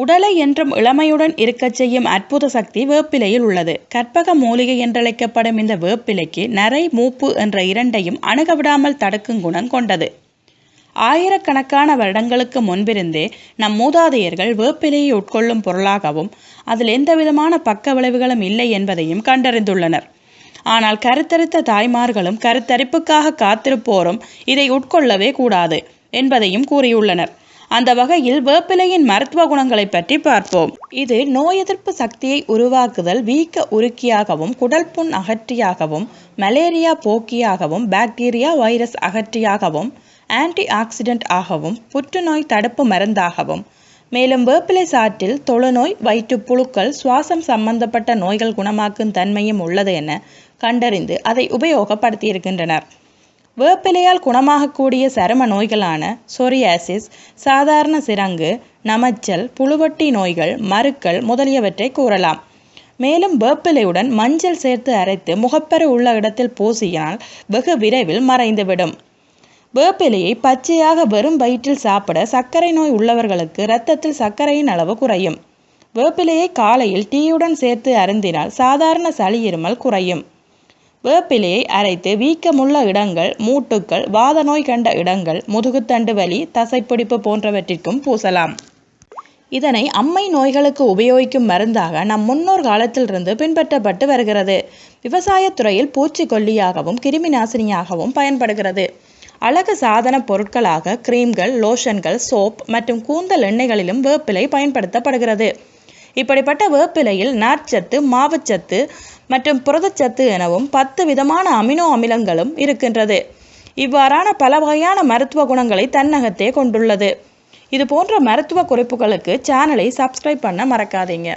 உடலை என்றும் இளமையுடன் இருக்கச் செய்யும் அற்புத சக்தி வேப்பிலையில் உள்ளது. கற்பக மூலிகை என்றழைக்கப்படும் இந்த வேப்பிலைக்கு நரை மூப்பு என்ற இரண்டையும் அணுக விடாமல் தடுக்கும் குணம் கொண்டது. ஆயிரக்கணக்கான வருடங்களுக்கு முன்பிருந்தே நம் மூதாதையர்கள் வேப்பிலையை உட்கொள்ளும் பொருளாகவும் அதில் எந்தவிதமான பக்க விளைவுகளும் இல்லை என்பதையும் கண்டறிந்துள்ளனர். ஆனால் கருத்தரித்த தாய்மார்களும் கருத்தரிப்புக்காக காத்திருப்போரும் இதை உட்கொள்ளவே கூடாது என்பதையும் கூறியுள்ளனர். அந்த வகையில் வேப்பிலையின் மருத்துவ குணங்களை பற்றி பார்ப்போம். இது நோய் எதிர்ப்பு சக்தியை உருவாக்குதல் வீக்க உருக்கியாகவும் குடல் புண் அகற்றியாகவும் மலேரியா போக்கியாகவும் பாக்டீரியா வைரஸ் அகற்றியாகவும் ஆன்டி ஆக்சிடென்ட் ஆகவும் புற்றுநோய் தடுப்பு மருந்தாகவும். மேலும் வேப்பிலை சாற்றில் தொழுநோய் வயிற்று புழுக்கள் சுவாசம் சம்பந்தப்பட்ட நோய்கள் குணமாக்கும் தன்மையும் உள்ளது என கண்டறிந்து அதை உபயோகப்படுத்தியிருக்கின்றனர். வேப்பிலையால் குணமாகக்கூடிய சரும நோய்களான சொரியாசிஸ் சாதாரண சிரங்கு நமச்சல் புழுவட்டி நோய்கள் மறுக்கள் முதலியவற்றை கூறலாம். மேலும் வேப்பிலையுடன் மஞ்சள் சேர்த்து அரைத்து முகப்பரு உள்ள இடத்தில் பூசினால் வெகு விரைவில் மறைந்துவிடும். வேப்பிலையை பச்சையாக வெறும் வயிற்றில் சாப்பிட சர்க்கரை நோய் உள்ளவர்களுக்கு இரத்தத்தில் சர்க்கரையின் அளவு குறையும். வேப்பிலையை காலையில் டீயுடன் சேர்த்து அருந்தினால் சாதாரண சளி இருமல் குறையும். வேப்பிலையை அரைத்து வீக்கமுள்ள இடங்கள் மூட்டுக்கள் வாத நோய் கண்ட இடங்கள் முதுகுத்தண்டு வலி தசைப்பிடிப்பு போன்றவற்றிற்கும் பூசலாம். இதனை அம்மை நோய்களுக்கு உபயோகிக்கும் மருந்தாக நம் முன்னோர் காலத்திலிருந்து பின்பற்றப்பட்டு வருகிறது. விவசாயத்துறையில் பூச்சிக்கொல்லியாகவும் கிருமி நாசினியாகவும் பயன்படுகிறது. அழகு சாதன பொருட்களாக கிரீம்கள் லோஷன்கள் சோப் மற்றும் கூந்தல் எண்ணெய்களிலும் வேப்பிலை பயன்படுத்தப்படுகிறது. இப்படிப்பட்ட வேப்பிலையில் நார்ச்சத்து மாவுச்சத்து மற்றும் புரதச்சத்து எனவும் பத்து விதமான அமினோ அமிலங்களும் இருக்கின்றது. இவ்வாறான பல வகையான மருத்துவ குணங்களை தன்னகத்தே கொண்டுள்ளது. இது போன்ற மருத்துவ குறிப்புகளுக்கு சேனலை சப்ஸ்கிரைப் பண்ண மறக்காதீங்க.